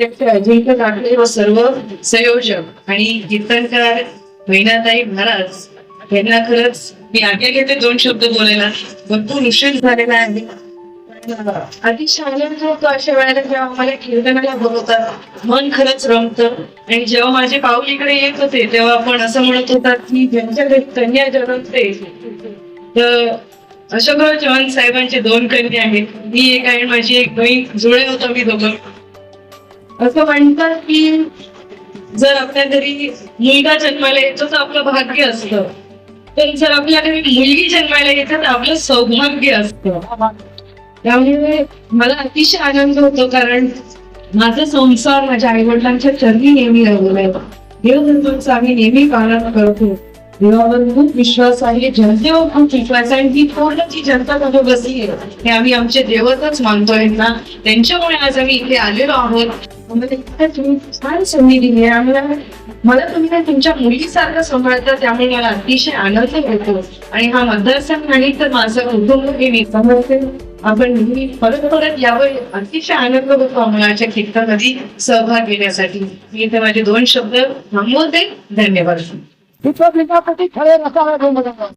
अजिंक्य काकडे व सर्व संयोजक आणि कीर्तनकार महिनाताई महाराज यांना खरंच मी आज्ञा घेते दोन शब्द बोलायला. भरपूर उशीर झालेला आहे. पण अतिशय आनंद होतो अशा वेळेला जेव्हा मला कीर्तनाला बोलवतात मन खरंच रमतं. आणि जेव्हा माझे पाऊल इकडे येत होते तेव्हा आपण असं म्हणत होतात की ज्यांच्या घरी कन्या जन्मते तर अशोकराव चव्हाण साहेबांचे दोन कन्या आहेत. मी एक आहे आणि माझी एक बहीण जुळे होतो मी दोघं. असं म्हणतात की जर आपल्या घरी मुलगा जन्माला येतो तर आपलं भाग्य असतं. तर जर आपल्या घरी मुलगी जन्माला येते तर आपलं सौभाग्य असतं. त्यामुळे मला अतिशय आनंद होतो कारण माझा संसार माझ्या आई वडिलांच्या चरणी नेहमी राहिलेला आहे. देवधर्मांचं आम्ही नेहमी पालन करतो. देवावर खूप विश्वास आहे. जनतेवर खूप विश्वास आहे. आणि ती पूर्ण जी जनता मध्ये बसली आहे हे आम्ही आमचे देवतच मानतोय ना. त्यांच्यामुळे आज आम्ही इथे आलेलो आहोत. तुम्ही छान संधी दिली आहे. आम्हाला मला तुम्ही ना तुमच्या मुलीसारखं सांभाळता त्यामुळे मला अतिशय आनंद होतो. आणि हा मतदारसंघ नाही तर माझं कुटुंब हे मी आपण नेहमी परत परत यावं अतिशय आनंद होतो आम्हाला कीर्तनामध्ये सहभाग घेण्यासाठी. मी इथे माझे दोन शब्द थांबवते. धन्यवाद. রিপাবলিক অফ খেলে রাস্তা